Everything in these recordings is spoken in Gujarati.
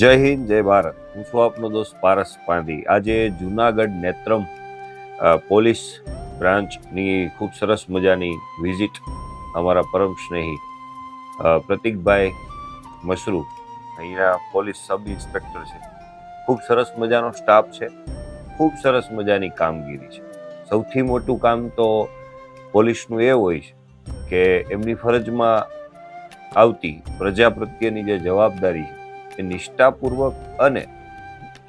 જય હિન્દ, જય ભારત. હું છું આપનો દોસ્ત પારસ પાંધી. આજે જુનાગઢ નેત્રમ પોલીસ બ્રાન્ચની ખૂબ સરસ મજાની વિઝિટ અમારા પરમ સ્નેહી પ્રતિકભાઈ મશરૂ અહીંયા પોલીસ સબ ઇન્સ્પેક્ટર છે. ખૂબ સરસ મજાનો સ્ટાફ છે. ખૂબ સરસ મજાની કામગીરી છે. સૌથી મોટું કામ તો પોલીસનું એ હોય છે કે એમની ફરજમાં આવતી પ્રજા પ્રત્યેની જે જવાબદારી છે એ નિષ્ઠાપૂર્વક અને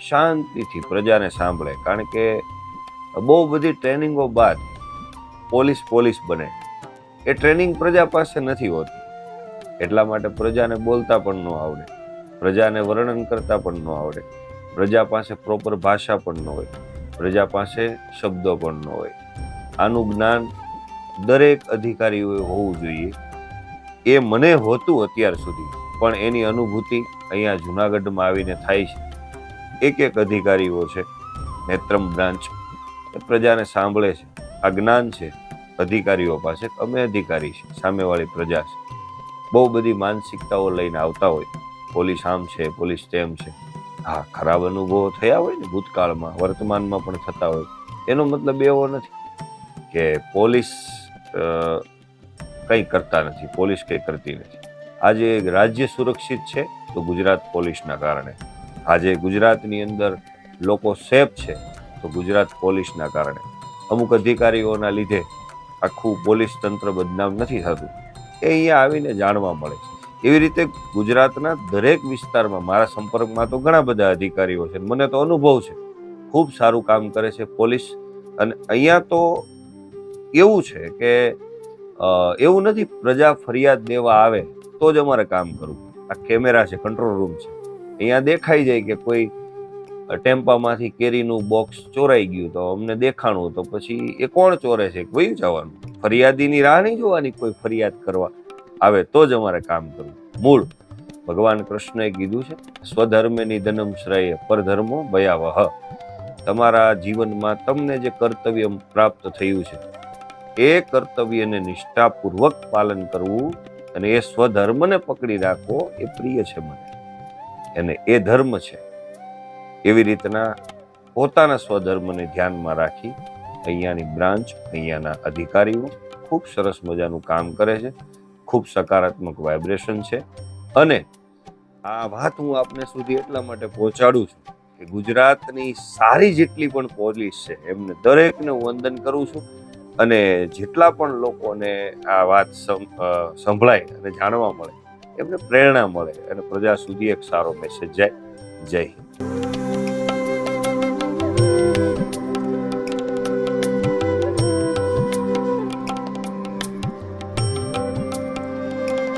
શાંતિથી પ્રજાને સાંભળે. કારણ કે બહુ બધી ટ્રેનિંગો બાદ પોલીસ પોલીસ બને. એ ટ્રેનિંગ પ્રજા પાસે નથી હોતી. એટલા માટે પ્રજાને બોલતા પણ ન આવડે. પ્રજાને વર્ણન કરતા પણ ન આવડે. પ્રજા પાસે પ્રોપર ભાષા પણ ન હોય. પ્રજા પાસે શબ્દો પણ ન હોય. આનું જ્ઞાન દરેક અધિકારીઓએ હોવું જોઈએ. એ મને હોતું અત્યાર સુધી. પણ એની અનુભૂતિ અહીંયા જુનાગઢમાં આવીને થાય છે. એક એક અધિકારીઓ છે, નેત્રમ બ્રાન્ચ પ્રજાને સાંભળે છે. આ જ્ઞાન છે, અધિકારીઓ પાસે, અમે અધિકારી છે સામેવાળી પ્રજા છે. બહુ બધી માનસિકતાઓ લઈને આવતા હોય. પોલીસ આમ છે, પોલીસ તેમ છે. હા, ખરાબ અનુભવો થયા હોય ને ભૂતકાળમાં, વર્તમાનમાં પણ થતા હોય. એનો મતલબ એવો નથી કે પોલીસ કંઈ કરતા નથી, પોલીસ કંઈ કરતી નથી. આજે રાજ્ય સુરક્ષિત છે તો ગુજરાત પોલીસના કારણે. આજે ગુજરાતની અંદર લોકો સેફ છે તો ગુજરાત પોલીસના કારણે. અમુક અધિકારીઓના લીધે આખું પોલીસ તંત્ર બદનામ નથી થતું. એ અહીંયા આવીને જાણવા મળે છે. એવી રીતે ગુજરાતના દરેક વિસ્તારમાં, મારા સંપર્કમાં તો ઘણા બધા અધિકારીઓ છે. મને તો અનુભવ છે. ખૂબ સારું કામ કરે છે પોલીસ. અને અહીંયા તો એવું છે કે એવું નથી, પ્રજા ફરિયાદ દેવા આવે તો જ અમારે કામ કરવું. આ કેમેરા છે કંટ્રોલ રૂમ છે. અહીંયા દેખાઈ જાય કે કોઈ ટેમ્પામાંથી કેરીનું બોક્સ ચોરાઈ ગયું તો અમને દેખાણું તો પછી એ કોણ ચોરે છે? વયું જવાનું. ફરિયાદીની રાહ નહીં જોવાની કોઈ ફરિયાદ કરવા આવે તો જ અમારે કામ કરવું. મૂળ, ભગવાન કૃષ્ણએ કીધું છે સ્વધર્મે નિધનમ શ્રેય પરધર્મો ભયાવહ. તમારા જીવનમાં તમને જે કર્તવ્ય પ્રાપ્ત થયું છે, એ કર્તવ્યને નિષ્ઠાપૂર્વક પાલન કરવું અને એ સ્વધર્મને પકડી રાખવો એ પ્રિય છે મને. અને એ ધર્મ છે. એવી રીતના પોતાના સ્વધર્મને ધ્યાનમાં રાખી અહીંયાની બ્રાન્ચ, અહીંયાના અધિકારીઓ ખૂબ સરસ મજાનું કામ કરે છે. ખૂબ સકારાત્મક વાઇબ્રેશન છે. અને આ વાત હું આપને સુધી એટલા માટે પહોંચાડું છું કે ગુજરાતની સારી જેટલી પણ પોલીસ છે, એમને દરેકને હું વંદન કરું છું. અને જેટલા પણ લોકોને આ વાત સંભળાય અને જાણવા મળે, એમને પ્રેરણા મળે અને પ્રજા સુધી એક સારો મેસેજ જાય. જય હિન્દ.